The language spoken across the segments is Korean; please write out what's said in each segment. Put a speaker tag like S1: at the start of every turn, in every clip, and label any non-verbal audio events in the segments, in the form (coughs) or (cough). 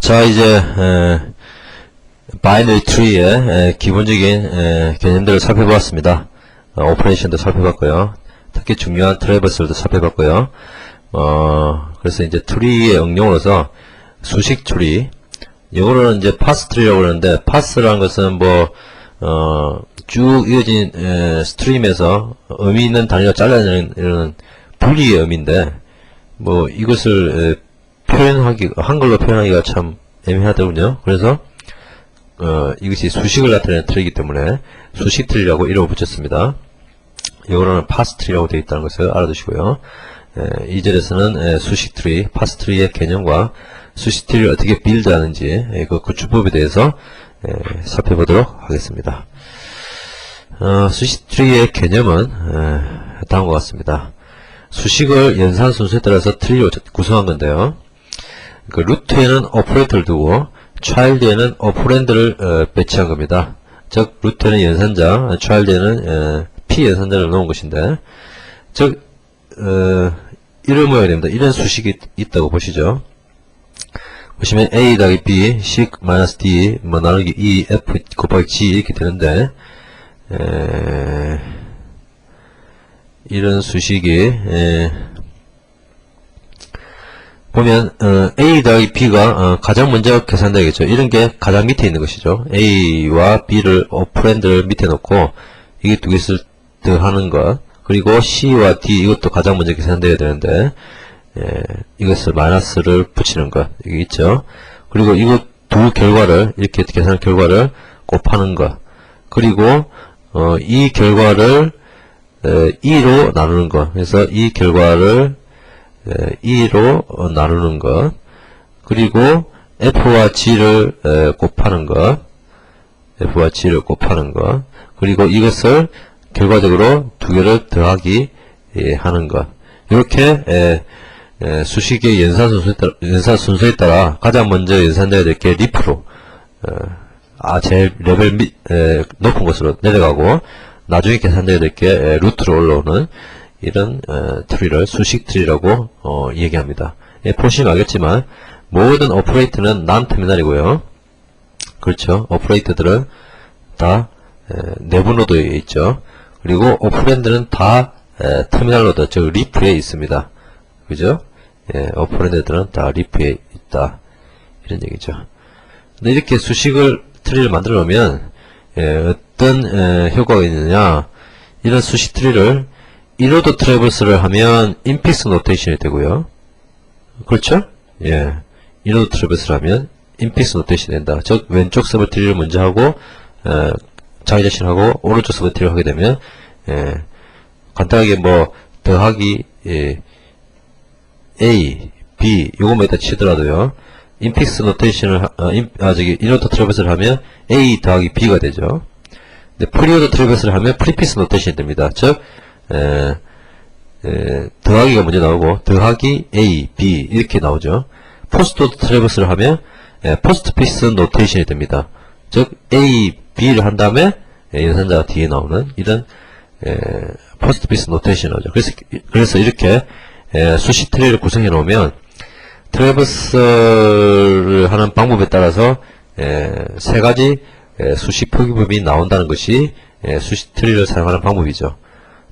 S1: 자 이제 에, 바이너리 트리의 에, 기본적인 에, 개념들을 살펴보았습니다. 어, 오퍼레이션도 살펴봤고요. 특히 중요한 트래버스도 살펴봤고요. 어, 그래서 이제 트리의 응용으로서 수식 트리, 영어로는 이제 파스 트리라고 그러는데 파스라는 것은 뭐 어, 쭉 이어진 에, 스트림에서 의미 있는 단위가 잘라내는 이런 분리의 의미인데 뭐 이것을 에, 표현하기 한글로 표현하기가 참 애매하더군요. 그래서 어, 이것이 수식을 나타내는 틀이기 때문에 수식 틀이라고 이름을 붙였습니다. 영어로는 파스 트리라고 되어 있다는 것을 알아두시고요. 에, 이 절에서는 에, 수식 트리, 파스 트리의 개념과 수식 트리를 어떻게 빌드하는지 에, 그 구축법에 대해서 에, 살펴보도록 하겠습니다. 어, 수식 트리의 개념은 에, 다음과 같습니다. 수식을 연산 순서에 따라서 트리로 구성한 건데요. 그 루트에는 오퍼레이터를 두고 차일드에는 오퍼랜드를 어, 배치한 겁니다. 즉 루트에는 연산자, 차일드에는 어, p 연산자를 넣은 것인데 즉 어, 이런 모양이 됩니다. 이런 수식이 있다고 보시죠. 보시면 a 더하기 b, c 마이너스 d, 뭐 나누기 e, f 곱하기 g 이렇게 되는데 에, 이런 수식이 에, 보면 어, A 더하기 B가 어, 가장 먼저 계산되겠죠. 이런 게 가장 밑에 있는 것이죠. A와 B를 오프랜드를 밑에 놓고 이게 두 개를 더하는 것 그리고 C와 D 이것도 가장 먼저 계산되어야 되는데 예, 이것을 마이너스를 붙이는 것 이게 있죠. 그리고 이거 두 결과를 이렇게 계산 결과를 곱하는 것 그리고 어, 이 결과를 에, 2로 나누는 것 그래서 이 결과를 2로 어, 나누는 것. 그리고 f와 g를 에, 곱하는 것. F와 g를 곱하는 것. 그리고 이것을 결과적으로 두 개를 더하기 예, 하는 것. 이렇게 수식의 연산 순서에 따라, 가장 먼저 연산되어야 될 게 리프로. 어, 아 제일 레벨 높은 곳으로 내려가고 나중에 계산되어야 될 게 루트로 올라오는 이런 어, 트리를 수식 트리라고 어, 얘기합니다. 예, 보시면 알겠지만 모든 오퍼레이터는 난 터미널이고요. 그렇죠. 오퍼레이터들은 다 에, 내부 노드에 있죠. 그리고 오퍼랜드는 다 에, 터미널 노드, 즉 리프에 있습니다. 그죠? 예, 오퍼랜드들은 다 리프에 있다. 이런 얘기죠. 근데 이렇게 수식을 트리를 만들어 놓으면 예, 어떤 에, 효과가 있느냐 이런 수식 트리를 이로드 트래버스를 하면 인픽스 노테이션이 되고요. 그렇죠? 예. 이로드 트래버스를 하면 인픽스 노테이션이 된다. 즉 왼쪽 서브 트리를 먼저 하고 어, 자기 자신하고 오른쪽 서브 트리를 하게 되면 예. 간단하게 뭐 더하기 예. A, B 요것만 일단 치더라도요. 인픽스 노테이션을 하- 어, 인, 아 저기 이로드 트래버스를 하면 A 더하기 B가 되죠. 근데 프리오드 트래버스를 하면 프리피스 노테이션이 됩니다. 즉 에, 에, 더하기가 먼저 나오고 더하기 A, B 이렇게 나오죠. 포스트 트래버스를 하면 에, 포스트 피스 노테이션이 됩니다. 즉 A, B를 한 다음에 에, 연산자가 뒤에 나오는 이런 에, 포스트 피스 노테이션이 나오죠. 그래서 그래서 이렇게 에, 수식 트리를 구성해 놓으면 트래버스를 하는 방법에 따라서 에, 세 가지 에, 수식 표기법이 나온다는 것이 에, 수식 트리를 사용하는 방법이죠.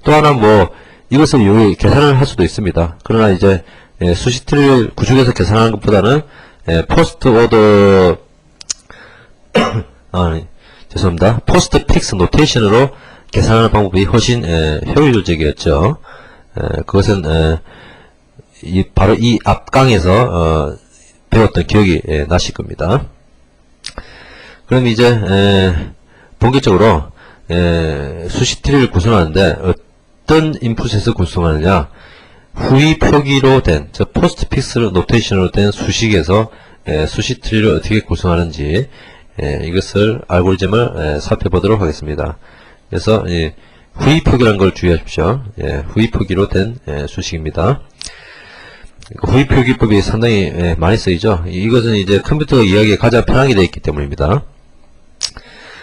S1: 또 하나 뭐 이것을 요 계산을 할 수도 있습니다. 그러나 이제 예, 수식 트리를 구축해서 계산하는 것보다는 예, 포스트 오더 (coughs) 아 죄송합니다. 포스트 픽스 노테이션으로 계산하는 방법이 훨씬 예, 효율적이었죠. 예, 그것은 예, 이, 바로 이 앞강에서 어, 배웠던 기억이 예, 나실 겁니다. 그럼 이제 에, 본격적으로 에, 수식 트리를 구성하는데 어떤 인풋에서 구성하느냐 후위 표기로 된, 저 포스트 픽스 노테이션으로 된 수식에서 에, 수식 트리를 어떻게 구성하는지 에, 이것을 알고리즘을 에, 살펴보도록 하겠습니다. 그래서 이 후위 표기라는 걸 주의하십시오. 예, 후위 표기로 된 에, 수식입니다. 그 후위 표기법이 상당히 예, 많이 쓰이죠. 이- 이것은 이제 컴퓨터 이야기가 가장 편하게 되어 있기 때문입니다.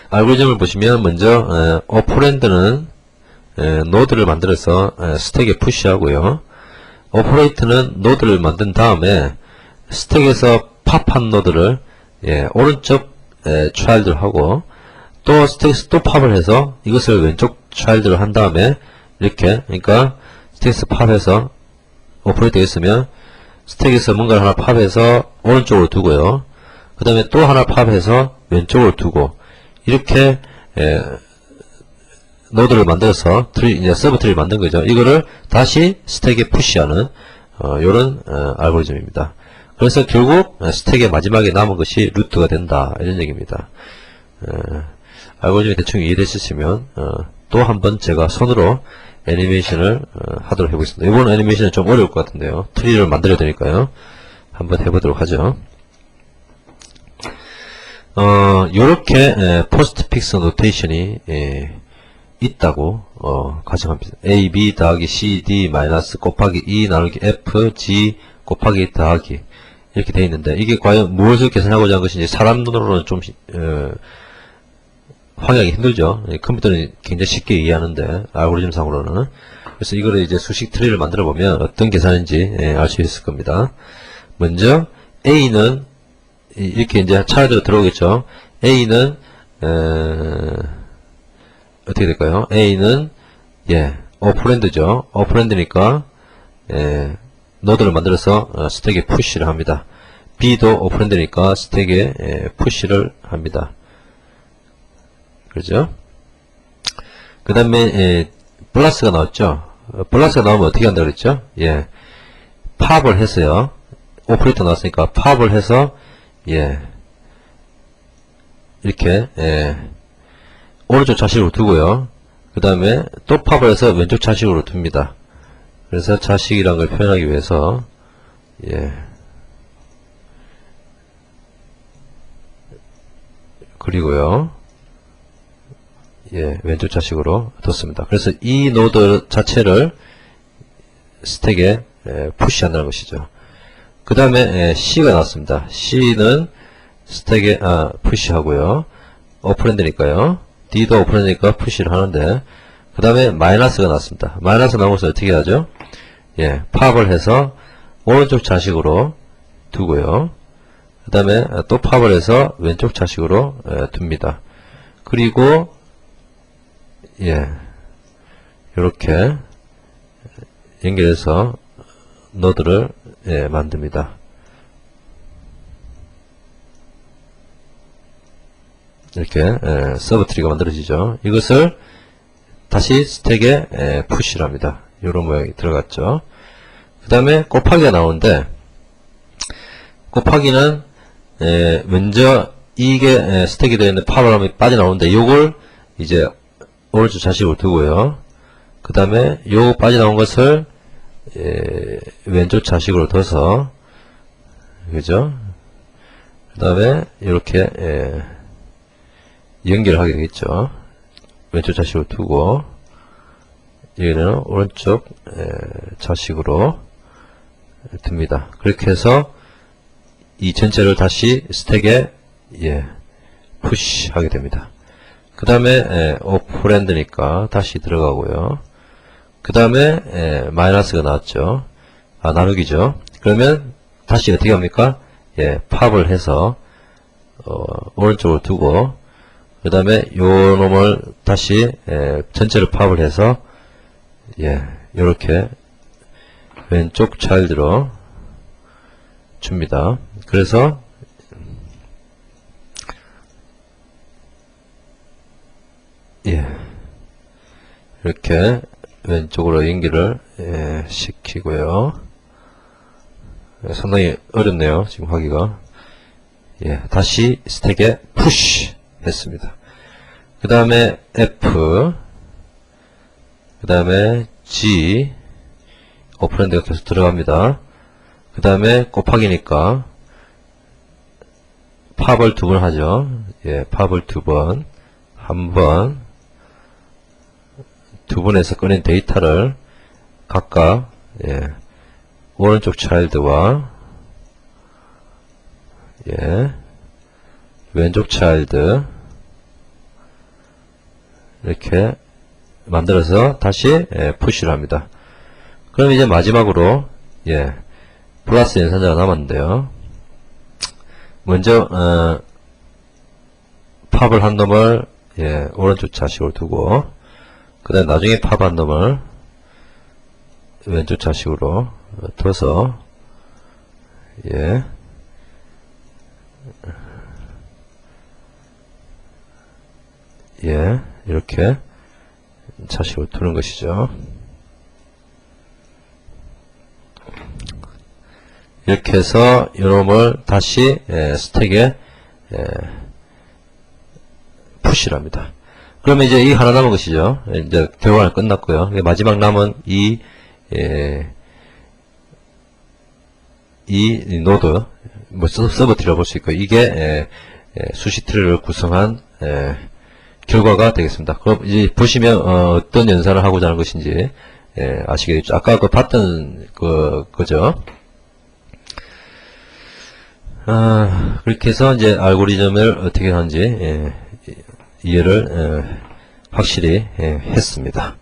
S1: 알고리즘을 보시면 먼저 에, 오퍼랜드는 에, 노드를 만들어서 에, 스택에 푸시하고요. 오퍼레이트는 노드를 만든 다음에 스택에서 팝한 노드를 예, 오른쪽 에, child를 하고 또 스택스 또 팝을 해서 이것을 왼쪽 child를 한 다음에 이렇게 그러니까 스택스 팝해서 오퍼레이트 있으면 스택에서 뭔가를 하나 팝해서 오른쪽으로 두고요. 그 다음에 또 하나 팝해서 왼쪽으로 두고 이렇게 에, 노드를 만들어서 트리, 이제 서브 트리를 만든 거죠. 이거를 다시 스택에 푸시하는 어, 이런 어, 알고리즘입니다. 그래서 결국 어, 스택의 마지막에 남은 것이 루트가 된다 이런 얘기입니다. 어, 알고리즘이 대충 이해되셨으면 어, 또 한 번 제가 손으로 애니메이션을 어, 하도록 해보겠습니다. 이번 애니메이션은 좀 어려울 것 같은데요. 트리를 만들어야 되니까요. 한번 해보도록 하죠. 어, 요렇게 포스트 픽스 노테이션이 예, 있다고 어, 가정합니다. A, B 더하기 C, D 마이너스 곱하기 E 나누기 F, G 곱하기 더하기 이렇게 되어 있는데 이게 과연 무엇을 계산하고자 한 것인지 사람 눈으로는 좀 어, 확인하기 힘들죠. 예, 컴퓨터는 굉장히 쉽게 이해하는데 알고리즘 상으로는 그래서 이거를 이제 수식 트리를 만들어 보면 어떤 계산인지 예, 알수 있을 겁니다. 먼저 A는 이- 이렇게 이제 차례대로 들어오겠죠. A는 어, 어떻게 될까요? A는 예 오프랜드죠. 오프랜드니까 예, 노드를 만들어서 어, 스택에 푸시를 합니다. B도 오프랜드니까 스택에 예, 푸시를 합니다. 그죠? 그 다음에 예, 플러스가 나왔죠. 어, 플러스가 나오면 어떻게 한다 그랬죠? 예, 팝을 했어요. 오퍼레이터 나왔으니까 팝을 해서 예 이렇게 예, 오른쪽 좌식으로 두고요. 그 다음에 또 팝을 해서 왼쪽 좌식으로 둡니다. 그래서 좌식이라는 걸 표현하기 위해서 예 그리고요. 예, 왼쪽 좌식으로 뒀습니다. 그래서 이 노드 자체를 스택에 예, 푸시한다는 것이죠. 그 다음에 C가 나왔습니다. C는 스택에 아, 푸시하고요. 오프랜드니까요. D도 오프랜드니까 푸시를 하는데 그 다음에 마이너스가 나왔습니다. 마이너스 나오면서 어떻게 하죠? 예, 팝을 해서 오른쪽 좌식으로 두고요. 그 다음에 또 팝을 해서 왼쪽 좌식으로 예, 둡니다. 그리고 예, 이렇게 연결해서 노드를 예, 만듭니다. 이렇게 예, 서브 트리가 만들어지죠. 이것을 다시 스택에 예, 푸시를 합니다. 이런 모양이 들어갔죠. 그 다음에 곱하기가 나오는데 곱하기는 예, 먼저 이게 예, 스택이 되어 있는 파워람이 빠져나오는데 요걸 이제 오른쪽 좌식으로 두고요. 그 다음에 요 빠져나온 것을 예, 왼쪽 좌식으로 둬서 그죠? 그 다음에 이렇게 예, 연결하게 되겠죠. 왼쪽 좌식으로 두고 여기는 오른쪽 에, 좌식으로 듭니다. 그렇게 해서 이 전체를 다시 스택에 예, 푸시 하게 됩니다. 그 다음에 오프랜드니까 다시 들어가고요. 그 다음에 마이너스가 나왔죠. 아 나누기죠. 그러면 다시 어떻게 합니까? 예, 팝을 해서 어, 오른쪽으로 두고 그 다음에 요 놈을 다시 에, 전체를 팝을 해서 예, 요렇게 왼쪽 차일드로 줍니다. 그래서 예, 이렇게 왼쪽으로 연기를 예, 시키고요. 예, 상당히 어렵네요. 지금 하기가. 예, 다시 스택에 푸시 했습니다. 그 다음에 F, 그 다음에 G, 오프랜드가 계속 들어갑니다. 그 다음에 곱하기니까 팝을 두 번 하죠. 예, 팝을 두 번, 한 번, 두 번에서 꺼낸 데이터를 각각 예, 오른쪽 차일드와 예, 왼쪽 차일드 이렇게 만들어서 다시 예, 푸시를 합니다. 그럼 이제 마지막으로 예, 플러스 연산자가 남았는데요. 먼저 어, 팝을 한 놈을 예, 오른쪽 좌식으로 두고 그 다음 나중에 팝 한 놈을 왼쪽 좌식으로 둬서 예 예, 이렇게 좌식으로 두는 것이죠. 이렇게 해서 이놈을 다시 예, 스택에 예, 푸시를 합니다. 그러면 이제 이 하나 남은 것이죠. 이제 결과는 끝났고요. 마지막 남은 이, 예, 이 노드, 뭐 서- 서버 트리라고 볼수 있고, 이게 예, 예, 수식 트리를 구성한 예, 결과가 되겠습니다. 그럼 이제 보시면 어, 떤 연산을 하고자 하는 것인지 예, 아시겠죠? 아까 그 봤던 그 그죠? 아, 그렇게 해서 이제 알고리즘을 어떻게 하는지 예, 이해를 예, 확실히 예, 했습니다.